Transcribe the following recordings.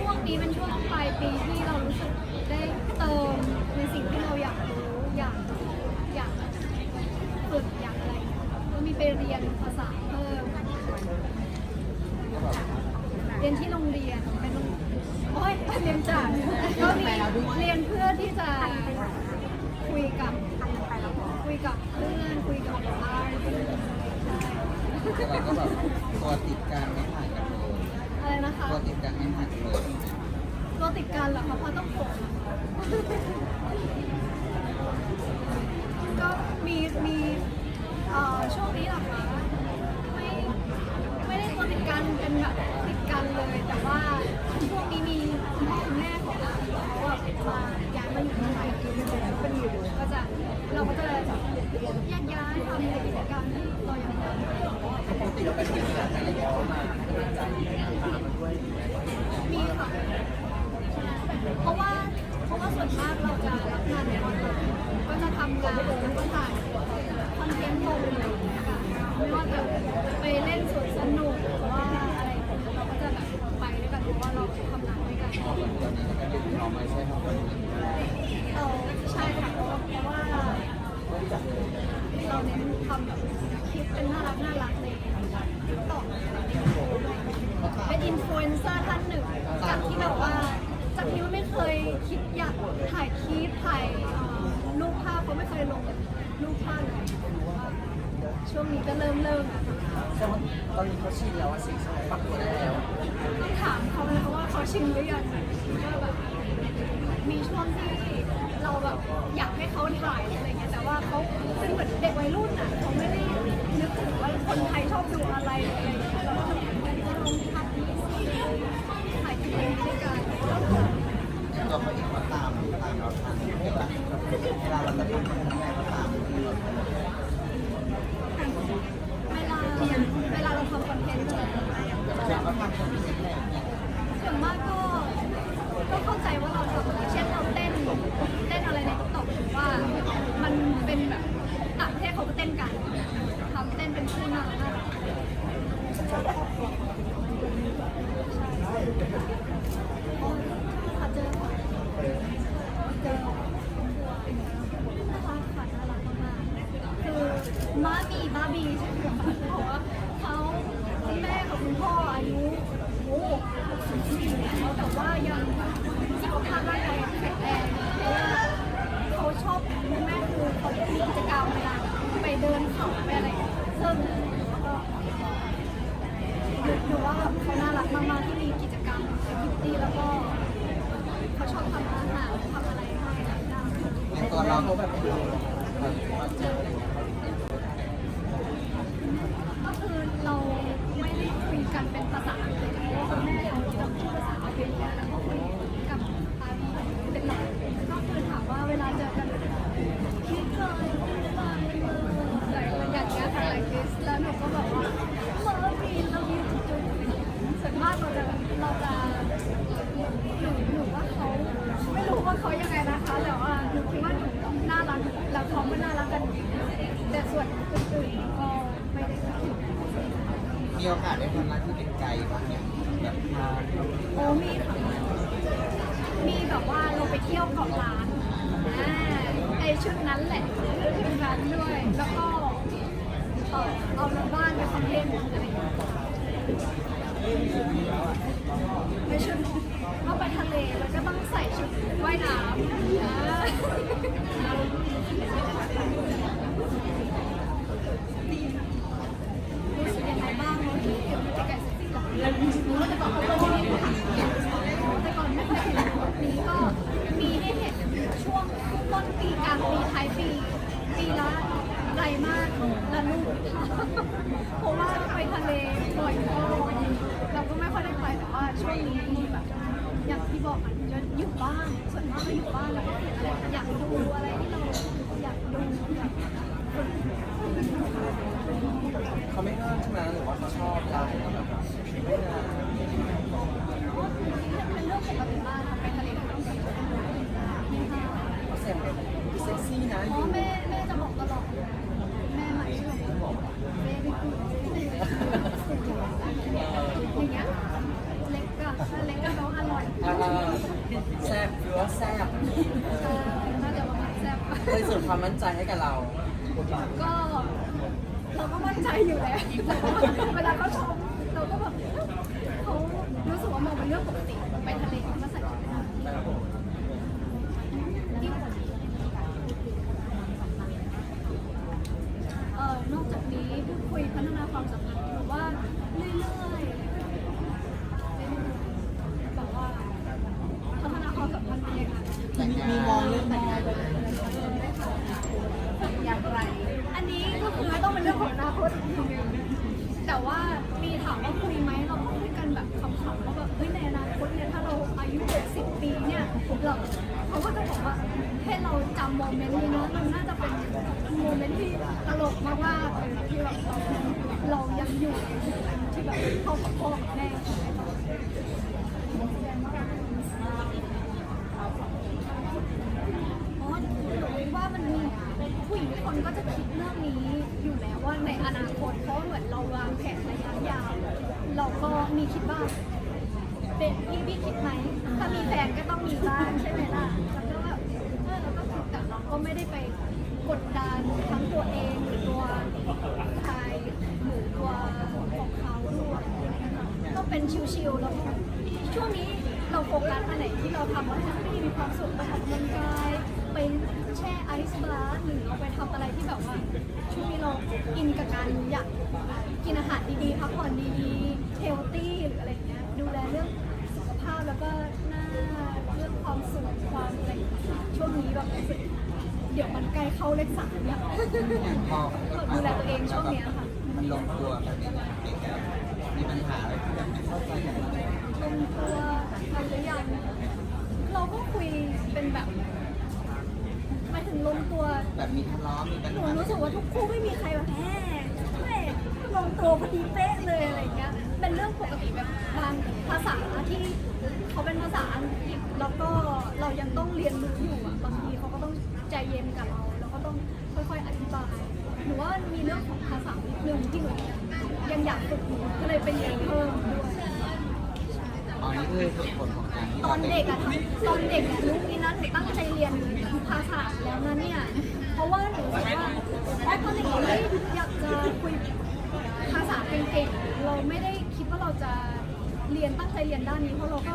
ช่วงนี้เป็นช่วงปลายปีที่เรารู้สึกได้เติมในสิ่งที่เราอยากรู้อยากอยากฝึกอยากอะไรก็มีไปเรียนภาษาเพิ่มเรียนที่โรงเรียนเป็นโรงโอ้ยเรียนจากก็มีเรียนเพื่อที่จะคุยกับคุยกับเพื่อนคุยกับอาร์ตใช่แต่เราก็แบบตัวติดกันไม่ห่ายอะไคะตัวติดกันไม่ห่างกันเลยตัวติดกันเหรอคะเพราะต้องผมก็มีมีเอ่อช่วงนี้เหรอคะไม่ไม่ได้ตัวติดกันเป็นแบบติดกันเลย แต่ว่าช่วงนี้มีคุณพ่อคุณแม่ของเราเขาแบบมาย้ายมาอยู่ที่ไทยเป็นอยู่ก็จะเราก็จะแยกย้ายทำกิจกรรมที่เราอยากทำ ปกติเราไปทำงานอะไรอย่างเงี้ยเข้ามาเป็นอาจารย์ตามมาด้วย มีค่ะ เพราะว่าเพราะว่าส่วนมาก เราจะรับงานในออนไลน์ก็จะทำงานแล้วก็ถ่ายคอนเทนต์ลงอะไรอย่างเงี้ยค่ะไม่ว่าจะไปเล่นสวนสนุกหรือว่าอะไรอย่างเงี้ยเราก็จะแบบไปด้วยกันเพราะว่าเราทำงานด้วยกัน เราไม่ใช่ทำคนอื่นเออใช่ค่ะเพราะว่าเราเน้นทำแบบคลิปเป็นน่ารักน่ารักในติ๊กต็อกเป็นอินฟลูเอนเซอร์ท่านหนึ่งจากที่แบบว่า จากที่ว่าไม่เคยคิดอยากถ่ายคลิปถ่ายเอ่อรูปภาพเขาไม่เคยลงรูปภาพเลย ช่วงนี้ก็เริ่มเริ่มอะแต่ว่าตอนนี้เขาชินแล้วว่าสิ่งที่เขาปรับตัวได้แล้วต้องถามเขานะคะว่าเขาชินหรือยังว่าแบบมีช่วงที่เราแบบอยากให้เขาถ่ายอะไรเงี้ยแต่ว่าเขาเป็นเหมือนเด็กวัยรุ่นอะเขาไม่ได้นึกถึงว่าคนไทยชอบดูอะไร ซึ่งก็ดูว่าเขาน่ารักมากๆที่มีกิจกรรมแอคทิวิตี้แล้วก็เขาชอบทำอาหารทำอะไรให้น่ารักในตัวเราเขาแบบมาเจอ ก็คือเราไม่ได้คุยกันเป็นภาษาอังกฤษเพราะว่าคุณแม่เขาจะพูดภาษาอังกฤษแล้วก็คุยกับอาบีเป็นหลักก็คือถามว่าเวลาเจอกันคิดเลยอะไรอย่างเงี้ยค่ะไลคิสแล้วหนูก็แบบว่าเมื่อมีเรามีจุดส่วนมากเราจะเราจะหนูหนูว่าเขาไม่รู้ว่าเขายังไงนะคะแต่ว่าหนูคิดว่าหนูน่ารักแล้วเขาก็น่ารักกัน แต่ส่วนอื่นๆก็ไม่ได้คิดมีโอกาสได้ทำหน้าที่เป็นไกด์บ้างเนี่ยแบบพาโอ้มีค่ะมีแบบว่าเราไปเที่ยวเกาะล้านอ่าไอชุดนั้นแหละชุดนั้นด้วยแล้วก็เออเอารถบ้านไปคอนเทนต์อะไรอย่างเงี้ย ไปชุดก็ไปทะเลแล้วก็ต้องใส่ชุดว่ายน้ำอ่ารู้สึกยังไงบ้างเนาะที่เห็นบรรยากาศเซ็กซี่ของเราเราจะบอกว่าเราไม่ได้ผ่านแต่ก่อนไม่เคยเห็นแบบนี้ก็มีให้เห็นช่วงต้นปีกลางปีท้ายปีปีละไกลมากละลูกเพราะว่าไปทะเลบ่อยก็าช่วงนี้แบบอย่างที่บอกมันจะอยู่บ้านส่วนมากก็อยู่บ้านแล้วก็เห็นอะไรอยากดูอะไรที่เราอยากดูอยากเขาไม่ห้ามใช่ไหมหรือว่าเขาชอบเรแบบเป็นเรื่องปกติมากไปทะเลก็ต้องใส่ชุดเซ็กซี่นะแม่แม่จะบอกตลอดแม่หมายชื่อแม่ไม่คุ แซ่บคือว่าแซ่บน่าจะประมาณแซ่บเลยส่วความมั่นใจให้กับเราก็เราก็มั่นใจอยู่แหละเวลาเขาชมเราก็แบบเขารู้สึกว่ามองเป็นเรื่องปกติไปทะเลมาใส่ชุดว่ายน้เอ่อนอกจากนี้พูดคุยพัฒนาความสัมพันธ์ โมเมนต์นี้เนะมันน่าจะเป็นโมเมนต์ที่ตลกมากๆเลยที่แบบเราเรายังอยู่ที่แบบพ่อกับพ่อกับแม่อ๋อหนูคิดว่ามันมีผู้หญิงทุกคนก็จะคิดเรื่องนี้อยู่แล้วว่าในอนาคตเพราะเหมือนเราวางแผนระยะยาวเราก็มีคิดบ้างเป็นพี่พี่คิดไหมถ้ามีแฟนก็ต้องมีบ้างใช่ไหมล่ะ ไม่ได้ไปกดดันทั้งตัวเองหรือตัวใครหรือตัวของเขาด้วยก็เป็นชิวๆแล้วก็ช่วงนี้เราโฟกัสอันไหนที่เราทำแล้วไม่ได้มีความสุขไปออกกำลังกายไปแช่ไอซ์บาร์หรือเราไปทำอะไรที่แบบว่าช่วงนี้เราอินกับการอยากกินอาหารดีๆพักผ่อนดีๆเฮลตี้หรืออะไรเงี้ยดูแลเรื่องสุขภาพแล้วก็หน้าเรื่องความสุขความอะไรอย่างเงี้ยช่วงนี้แบบรู้สึกเดี๋ยวมันใกล้เข้าเลขสามแล้วอย่างพอดูแลตัวเองช่วงเนี้ยค่ะ มันลงตัวแบบนี้เด็กมีปัญหาอะไรที่แบบไม่เข้าใจกันลงตัวกันหรือยังเราก็คุยเป็นแบบหมายถึงลงตัวแบบมีทะเลาะมีปัญหนูรู้สึกว่าทุกคู่ไม่มีใครแบบแหมแหมลงตัวพอดีเป๊ะเลยอะไรเงี้ย เป็นเรื่องปกติแบบบางภาษาที่เขาเป็นภาษาอังกฤษแล้วก็เรายังต้องเรียนรู้อยู่อะบางทีเขาก็ต้อง ใจเย็นกับเรา แล้วก็ต้องค่อยๆอธิบาย หนูว่ามีเรื่องของภาษานิดนึงที่หนูยังอยากฝึกอยู่ก็เลยไปเรียนเพิ่มด้วยอ๋อนี่คือเหตุผลของการที่ตอนเด็กอะตอนเด็กอะลูกนี้นะหนูตั้งใจเรียนภาษาแล้วนะเนี่ย เพราะว่าหนูว่าอ๋อตอนเด็กเราไม่อยากจะคุยภาษาเก่งๆ เราไม่ได้คิดว่าเราจะเรียนตั้งใจเรียนด้านนี้เพราะเราก็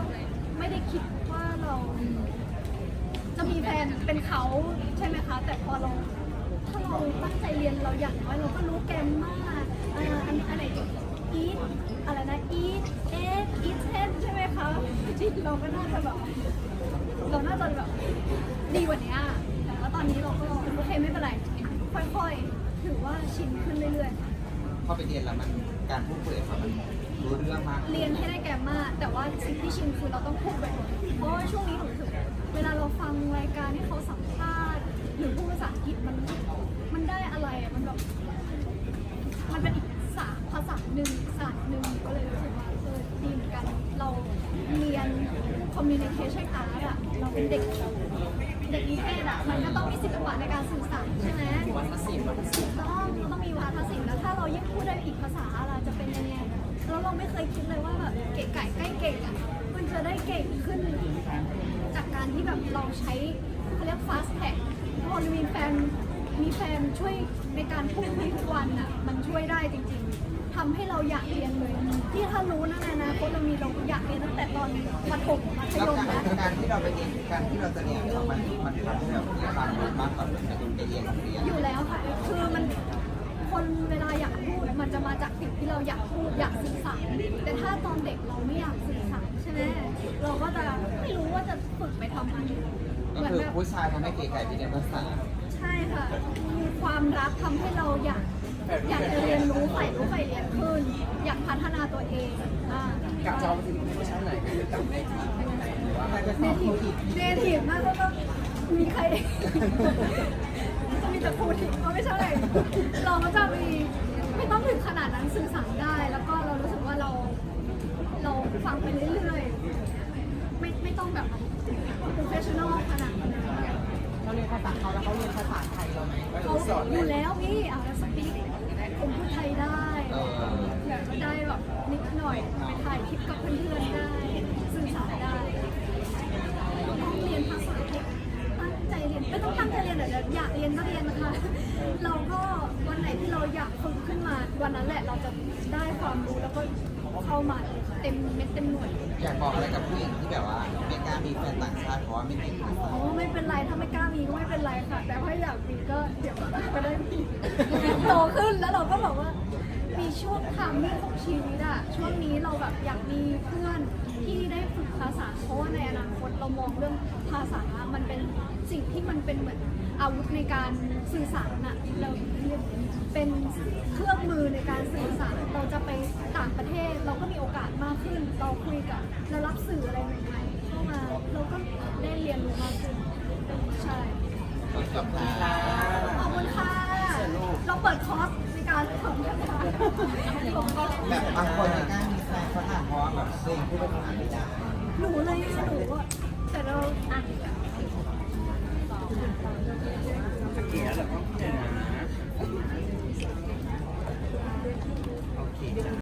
ไม่ได้คิดว่าเรา จะมีแฟนเป็นเขาใช่ไหมคะ แต่พอเราถ้าเราตั้งใจเรียนเราอย่างน้อยเราก็รู้แกมมากอ่าอันอันไหนอีทอะไรนะอีทเอฟอีทเทนใช่ไหมคะที่เราก็น่าจะแบบเราน่าจะแบบดีกว่านี้แต่ว่าตอนนี้เราก็โอเคไม่เป็นไรค่อยๆถือว่าชินขึ้นเรื่อยๆพอไปเรียนแล้วมันการพูดคุยกับเขามันรู้เรื่องมาก เรียนให้ได้แกรมมาแต่ว่าสิ่งที่ชินคือเราต้องพูดบ่อยๆเพราะว่าช่วงนี้หนูรู้สึกเวลาเราฟังราย การที่เขาสัมภาษณ์หรือพูดภาษาอังกฤษมันมันได้อะไรอะมันแบบมันเป็นอีกศาสตร์ภาษาหนึ่งศาสตร์หนึ่งก็เลยรู้สึกว่าเออดีเหมือนกันเราเรียน communication art อะเราเป็นเด็กเด็กนิเทศอะมันก็ต้องมีศิลปะในการสื่อสารใช่ไหมวัฒนศิลป์ถูกต้องเราต้องมีวาทศิลป์แล้วถ้าเรายิ่งพูดได้อีกภาษาเราจะเป็นยังไงแล้วเราไม่เคยคิดเลยว่าแบบเก๋ไก่ใกล้เก่งอะ มันจะได้เก่งขึ้น จากการที่แบบเราใช้เขาเรียก fast tag พอมีแฟนมีแฟนช่วยในการพูดคุยทุกวันอะมันช่วยได้จริงๆทำให้เราอยากเรียนเลย ที่ถ้ารู้นะในอนาคตเรามีเราอยากเรียนตั้งแต่ตอนประถมมัธแล้วยมการแล้วการที่เราไปเรียนการที่เราจะเรียนเนี่ยมันมันทำให้แบบมีความรู้มากกว่าการไปเรียนโรงเรียน อยู่แล้วค่ะ คือมันคนเวลาอยากพูดมันจะมาจากสิ่งที่เราอยากพูดอยากสื่อสารแต่ถ้าตอนเด็กเราไม่อยากสื่อ สารใช่ไหมเราก็จะไม่รู้ว่าจะฝึกไปทำอะไรก็เหมือนคือแบบผู้ชายทำให้เก๋ไก่ไปเรียนภาษาใช่ค่ะ มีความรักทำให้เราอยาก อยากจะเรียนรู้ใฝ่รู้ใฝ่เรียนขึ้น อยากพัฒนาตัวเองอ่ากะจะเอาไปถึงเวอร์ชันไหนคือกับในทีไหนหรือว่าเนทีฟเนทีฟน่าจะต้องมีใครจะมีแต่พูดถึงเขาไม่ใช่เราก็จะมีไม่ต้องถึงขนาดนั้นสื่อสารได้แล้วก็เรารู้สึกว่าเราเรา ฟังไปเรื่อยๆ ไม่ไม่ต้องแบบ professional ขนาดนั้นเราเรียนภาษาเขาแล้วเขาเรียนภาษาไทยเราไหมเขาอยู่แล้วพี่อ่าสปีกผมพูดไทยได้เออแบบได้แบบนิดหน่อยไปถ่ายคลิปกับเพื่อนๆได้สื่อสารได้ต้องเรียนภาษาไทยตั้งใจเรียนไม่ต้องตั้งใจเรียนเดี๋ยวอยากเรียนก็เรียนนะคะ เราก็วันไหนที่เราอยากฝึกขึ้นมาวันนั้นแหละเราจะได้ความรู้แล้วก็เข้ามา เต็มเม็ดเต็มหน่วยอยากบอกอะไรกับผู้หญิงที่แบบว่าไม่กล้ามีแฟนต่างชาติเพราะว่าไม่เก่งภาษาอ๋อไม่เป็นไรถ้าไม่กล้ามีก็ไม่เป็นไรค่ะ แต่ถ้าอยากมีก็เดี๋ยวก็ได้มีโตขึ้นแล้วเราก็บอกว่า มีช่วงทางเรื่องของชีวิตอะช่วงนี้เราแบบอยากมีเพื่อนที่ได้ฝึกภาษาเพราะว่าในอนาคตเรามองเรื่องภาษามันเป็นสิ่งที่มันเป็นเหมือน อาวุธในการสื่อสารอะเราเป็นเครื่องมือในการสื่อสาร เราจะไปต่างประเทศเราก็มีโอกาสมากขึ้น เราคุยกับเรารับสื่ออะไรใหม่ๆเข้ามาเราก็ได้เรียนรู้มากขึ้นใช่ขอบคุณค่ะขอบคุณค่ะเราเปิดคอร์สในการสอนภาษาแบบบางคนไม่กล้ามีแฟนฝรั่งเพราะว่าแบบตัวเองพูดภาษา